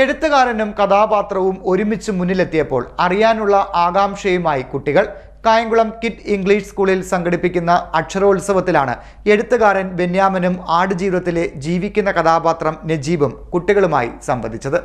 എഴുത്തുകാരനും കഥാപാത്രവും ഒരുമിച്ച് മുന്നിലെത്തിയപ്പോൾ അറിയാനുള്ള ആകാംക്ഷയുമായി കുട്ടികൾ കായംകുളം കിറ്റ് ഇംഗ്ലീഷ് സ്കൂളിൽ സംഘടിപ്പിക്കുന്ന അക്ഷരോത്സവത്തിലാണ് എഴുത്തുകാരൻ ബെന്യാമനും ആടുജീവിതത്തിലെ ജീവിക്കുന്ന കഥാപാത്രം നജീബും കുട്ടികളുമായി സംവദിച്ചത്.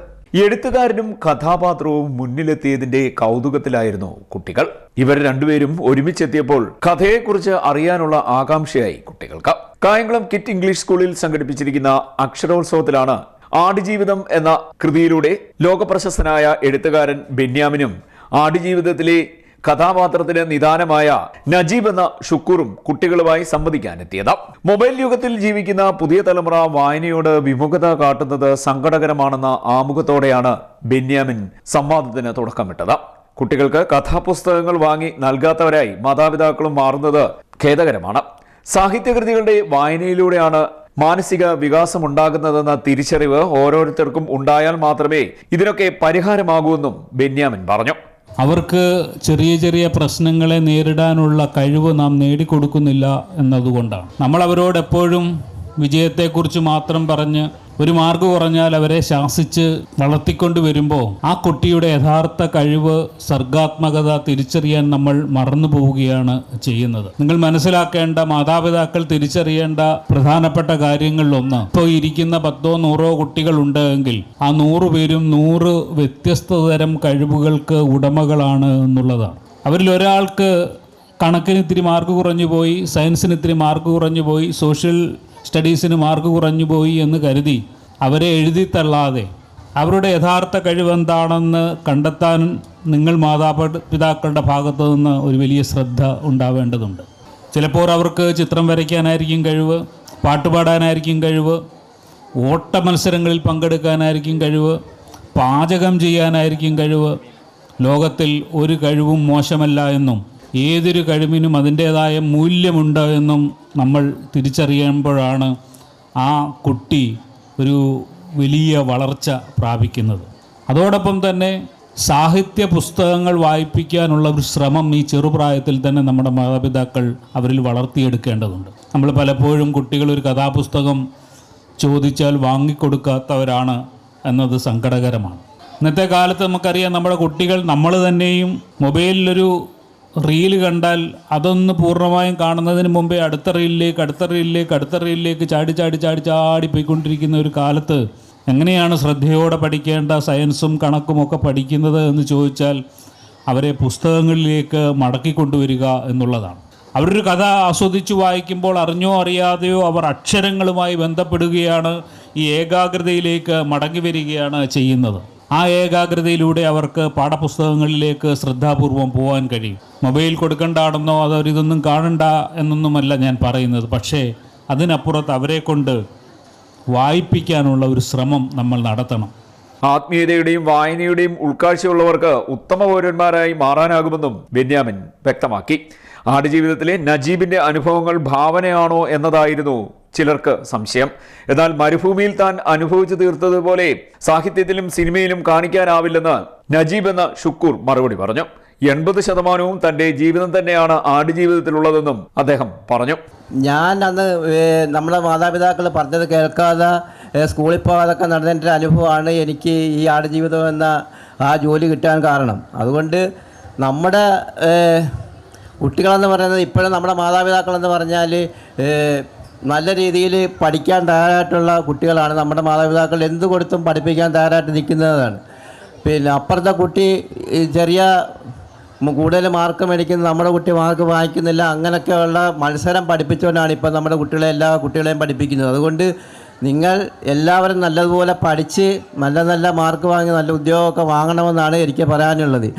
എഴുത്തുകാരനും കഥാപാത്രവും മുന്നിലെത്തിയതിന്റെ കൗതുകത്തിലായിരുന്നു കുട്ടികൾ. ഇവർ രണ്ടുപേരും ഒരുമിച്ചെത്തിയപ്പോൾ കഥയെക്കുറിച്ച് അറിയാനുള്ള ആകാംക്ഷയായി കുട്ടികൾക്ക്. കായംകുളം കിറ്റ് ഇംഗ്ലീഷ് സ്കൂളിൽ സംഘടിപ്പിച്ചിരിക്കുന്ന അക്ഷരോത്സവത്തിലാണ് ആടുജീവിതം എന്ന കൃതിയിലൂടെ ലോകപ്രശസ്തനായ എഴുത്തുകാരൻ ബെന്യാമിനും ആടുജീവിതത്തിലെ കഥാപാത്രത്തിന് നിദാനമായ നജീബ് എന്ന ഷുക്കൂറും കുട്ടികളുമായി സംവദിക്കാനെത്തിയത്. മൊബൈൽ യുഗത്തിൽ ജീവിക്കുന്ന പുതിയ തലമുറ വായനയോട് വിമുഖത കാട്ടുന്നത് സങ്കടകരമാണെന്ന ആമുഖത്തോടെയാണ് ബെന്യാമിൻ സംവാദത്തിന് തുടക്കമിട്ടത്. കുട്ടികൾക്ക് കഥാപുസ്തകങ്ങൾ വാങ്ങി നൽകാത്തവരായി മാതാപിതാക്കളും മാറുന്നത് ഖേദകരമാണ്. സാഹിത്യകൃതികളുടെ വായനയിലൂടെയാണ് മാനസിക വികാസം ഉണ്ടാകുന്നതെന്ന തിരിച്ചറിവ് ഓരോരുത്തർക്കും ഉണ്ടായാൽ മാത്രമേ ഇതിനൊക്കെ പരിഹാരമാകൂവെന്നും ബെന്യാമൻ പറഞ്ഞു. അവർക്ക് ചെറിയ ചെറിയ പ്രശ്നങ്ങളെ നേരിടാനുള്ള കഴിവ് നാം നേടിക്കൊടുക്കുന്നില്ല എന്നതുകൊണ്ടാണ്. നമ്മൾ അവരോട് എപ്പോഴും വിജയത്തെക്കുറിച്ച് മാത്രം പറഞ്ഞ് ഒരു മാർക്ക് കുറഞ്ഞാൽ അവരെ ശാസിച്ച് വളർത്തിക്കൊണ്ട് വരുമ്പോൾ ആ കുട്ടിയുടെ യഥാർത്ഥ കഴിവ് സർഗാത്മകത തിരിച്ചറിയാൻ നമ്മൾ മറന്നു പോവുകയാണ് ചെയ്യുന്നത്. നിങ്ങൾ മനസ്സിലാക്കേണ്ട മാതാപിതാക്കൾ തിരിച്ചറിയേണ്ട പ്രധാനപ്പെട്ട കാര്യങ്ങളിലൊന്ന് ഇപ്പോൾ ഇരിക്കുന്ന പത്തോ നൂറോ കുട്ടികളുണ്ട് എങ്കിൽ ആ നൂറ് പേരും നൂറ് വ്യത്യസ്ത തരം കഴിവുകൾക്ക് ഉടമകളാണ് എന്നുള്ളതാണ്. അവരിൽ ഒരാൾക്ക് കണക്കിന് ഇത്തിരി മാർക്ക് കുറഞ്ഞു പോയി സയൻസിന് ഇത്തിരി മാർക്ക് കുറഞ്ഞു പോയി സോഷ്യൽ സ്റ്റഡീസിന് മാർക്ക് കുറഞ്ഞു പോയി എന്ന് കരുതി അവരെ എഴുതിത്തള്ളാതെ അവരുടെ യഥാർത്ഥ കഴിവെന്താണെന്ന് കണ്ടെത്താൻ നിങ്ങൾ മാതാപിതാക്കളുടെ ഭാഗത്തു നിന്ന് ഒരു വലിയ ശ്രദ്ധ ഉണ്ടാവേണ്ടതുണ്ട്. ചിലപ്പോൾ അവർക്ക് ചിത്രം വരയ്ക്കാനായിരിക്കും കഴിവ് പാട്ടുപാടാനായിരിക്കും കഴിവ് ഓട്ട മത്സരങ്ങളിൽ പങ്കെടുക്കാനായിരിക്കും കഴിവ് പാചകം ചെയ്യാനായിരിക്കും കഴിവ്. ലോകത്തിൽ ഒരു കഴിവും മോശമല്ല എന്നും ഏതൊരു കഴിവിനും അതിന്റേതായ മൂല്യമുണ്ട് എന്നും നമ്മൾ തിരിച്ചറിയുമ്പോഴാണ് ആ കുട്ടി ഒരു വലിയ വളർച്ച പ്രാപിക്കുന്നത്. അതോടൊപ്പം തന്നെ സാഹിത്യ പുസ്തകങ്ങൾ വായിപ്പിക്കാനുള്ള ഒരു ശ്രമം ഈ ചെറുപ്രായത്തിൽ തന്നെ നമ്മുടെ മാതാപിതാക്കൾ അവരിൽ വളർത്തിയെടുക്കേണ്ടതുണ്ട്. നമ്മൾ പലപ്പോഴും കുട്ടികൾ ഒരു കഥാപുസ്തകം ചോദിച്ചാൽ വാങ്ങിക്കൊടുക്കാത്തവരാണ് എന്നത് സങ്കടകരമാണ്. ഇന്നത്തെ കാലത്ത് നമുക്കറിയാം നമ്മുടെ കുട്ടികൾ നമ്മൾ തന്നെയും മൊബൈലിലൊരു റീൽ കണ്ടാൽ അതൊന്ന് പൂർണമായും കാണുന്നതിന് മുമ്പേ അടുത്ത റീലിലേക്ക് അടുത്ത റീലിലേക്ക് അടുത്ത റീലിലേക്ക് ചാടി ചാടി ചാടി ചാടി പോയിക്കൊണ്ടിരിക്കുന്ന ഒരു കാലത്ത് എങ്ങനെയാണ് ശ്രദ്ധയോടെ പഠിക്കേണ്ട സയൻസും കണക്കും ഒക്കെ പഠിക്കുന്നത് എന്ന് ചോദിച്ചാൽ അവരെ പുസ്തകങ്ങളിലേക്ക് മടക്കിക്കൊണ്ടുവരിക എന്നുള്ളതാണ്. അവരൊരു കഥ ആസ്വദിച്ചു വായിക്കുമ്പോൾ അറിഞ്ഞോ അറിയാതെയോ അവർ അക്ഷരങ്ങളുമായി ബന്ധപ്പെടുകയാണ് ഈ ഏകാഗ്രതയിലേക്ക് മടങ്ങി വരികയാണ് ചെയ്യുന്നത്. ആ ഏകാഗ്രതയിലൂടെ അവർക്ക് പാഠപുസ്തകങ്ങളിലേക്ക് ശ്രദ്ധാപൂർവം പോകാൻ കഴിയും. മൊബൈൽ കൊടുക്കണ്ടാണെന്നോ ഇതൊന്നും കാണണ്ട എന്നൊന്നുമല്ല ഞാൻ പറയുന്നത്. പക്ഷേ അതിനപ്പുറത്ത് അവരെ കൊണ്ട് വായിപ്പിക്കാനുള്ള ഒരു ശ്രമം നമ്മൾ നടത്തണം. ആത്മീയതയുടെയും വായനയുടെയും ഉൾക്കാഴ്ചയുള്ളവർക്ക് ഉത്തമ പൗരന്മാരായി മാറാനാകുമെന്നും ബെന്യാമിൻ വ്യക്തമാക്കി. ആടുജീവിതത്തിലെ നജീബിന്റെ അനുഭവങ്ങൾ ഭാവനയാണോ എന്നതായിരുന്നു ചിലർക്ക് സംശയം. എന്നാൽ മരുഭൂമിയിൽ താൻ അനുഭവിച്ചു തീർത്തതുപോലെ സാഹിത്യത്തിലും സിനിമയിലും കാണിക്കാനാവില്ലെന്ന് നജീബ് എന്ന ഷുക്കൂർ മറുപടി പറഞ്ഞു. എൺപത് ശതമാനവും തന്റെ ജീവിതം തന്നെയാണ് ആടുജീവിതത്തിലുള്ളതെന്നും അദ്ദേഹം പറഞ്ഞു. ഞാൻ അന്ന് നമ്മുടെ മാതാപിതാക്കൾ പറഞ്ഞത് കേൾക്കാതെ സ്കൂളിൽ പോകാതൊക്കെ നടന്നതിന്റെ അനുഭവമാണ് എനിക്ക് ഈ ആടുജീവിതം എന്ന ആ ജോലി കിട്ടാൻ കാരണം. അതുകൊണ്ട് നമ്മുടെ കുട്ടികളെന്ന് പറയുന്നത് ഇപ്പോഴും നമ്മുടെ മാതാപിതാക്കളെന്ന് പറഞ്ഞാൽ നല്ല രീതിയിൽ പഠിക്കാൻ തയ്യാറായിട്ടുള്ള കുട്ടികളാണ് നമ്മുടെ മാതാപിതാക്കൾ എന്ത് കൊടുത്തും പഠിപ്പിക്കാൻ തയ്യാറായിട്ട് നിൽക്കുന്നതാണ്. പിന്നെ അപ്പുറത്തെ കുട്ടി ചെറിയ കൂടുതൽ മാർക്ക് മേടിക്കുന്ന നമ്മുടെ കുട്ടി മാർക്ക് വാങ്ങിക്കുന്നില്ല അങ്ങനെയൊക്കെയുള്ള മത്സരം പഠിപ്പിച്ചുകൊണ്ടാണ് ഇപ്പം നമ്മുടെ കുട്ടികളെ എല്ലാ കുട്ടികളെയും പഠിപ്പിക്കുന്നത്. അതുകൊണ്ട് നിങ്ങൾ എല്ലാവരും നല്ലതുപോലെ പഠിച്ച് നല്ല നല്ല മാർക്ക് വാങ്ങി നല്ല ഉദ്യോഗമൊക്കെ വാങ്ങണമെന്നാണ് എനിക്ക് പറയാനുള്ളത്.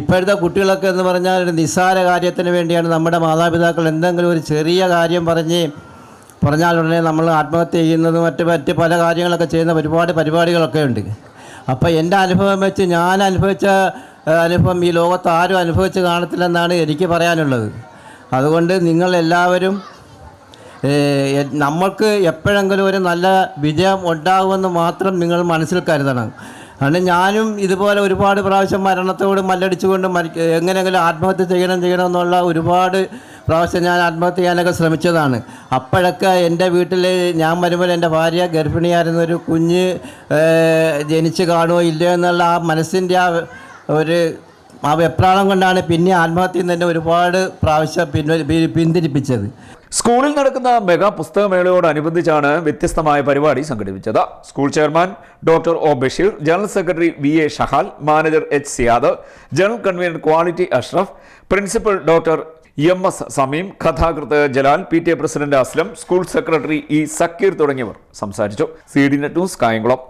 ഇപ്പോഴത്തെ കുട്ടികളൊക്കെ എന്ന് പറഞ്ഞാൽ ഒരു നിസ്സാര കാര്യത്തിന് വേണ്ടിയാണ് നമ്മുടെ മാതാപിതാക്കൾ എന്തെങ്കിലും ഒരു ചെറിയ കാര്യം പറഞ്ഞ് പറഞ്ഞാൽ ഉടനെ നമ്മൾ ആത്മഹത്യ ചെയ്യുന്നത് മറ്റ് മറ്റ് പല കാര്യങ്ങളൊക്കെ ചെയ്യുന്ന ഒരുപാട് പരിപാടികളൊക്കെ ഉണ്ട്. അപ്പോൾ എന്റെ അനുഭവം വെച്ച് ഞാൻ അനുഭവിച്ച അനുഭവം ഈ ലോകത്ത് ആരും അനുഭവിച്ച് കാണത്തില്ലെന്നാണ് എനിക്ക് പറയാനുള്ളത്. അതുകൊണ്ട് നിങ്ങൾ എല്ലാവരും നമ്മൾക്ക് എപ്പോഴെങ്കിലും ഒരു നല്ല വിജയം ഉണ്ടാകുമെന്ന് മാത്രം നിങ്ങൾ മനസ്സിൽ കരുതണം. കാരണം ഞാനും ഇതുപോലെ ഒരുപാട് പ്രാവശ്യം മരണത്തോട് മല്ലടിച്ചുകൊണ്ട് മരി എങ്ങനെയെങ്കിലും ആത്മഹത്യ ചെയ്യണം ചെയ്യണം എന്നുള്ള ഒരുപാട് പ്രാവശ്യം ഞാൻ ആത്മഹത്യ ചെയ്യാനൊക്കെ ശ്രമിച്ചതാണ്. അപ്പോഴൊക്കെ എന്റെ വീട്ടിൽ ഞാൻ വരുമ്പോൾ എന്റെ ഭാര്യ ഗർഭിണിയായിരുന്നൊരു കുഞ്ഞ് ജനിച്ച് കാണുമോ ഇല്ലയോ എന്നുള്ള ആ മനസ്സിന്റെ ആ ഒരു ആ വെപ്രാളം കൊണ്ടാണ് പിന്നെ ആത്മഹത്യയിൽ തന്നെ ഒരുപാട് പ്രാവശ്യം പിന്നെ പിന്തിരിപ്പിച്ചത്. സ്കൂളിൽ നടക്കുന്ന മെഗാ പുസ്തകമേളയോടനുബന്ധിച്ചാണ് വ്യത്യസ്തമായ പരിപാടി സംഘടിപ്പിച്ചത്. School chairman doctor O Basheer general secretary V A Shahal manager H Siyad general convener quality Ashraf principal doctor M S Sameem കഥാകൃത്ത് Jalal P T A president Aslam school secretary E Sakkeer തുടങ്ങിയവർ സംസാരിച്ചു. C D net news Kayamkulam.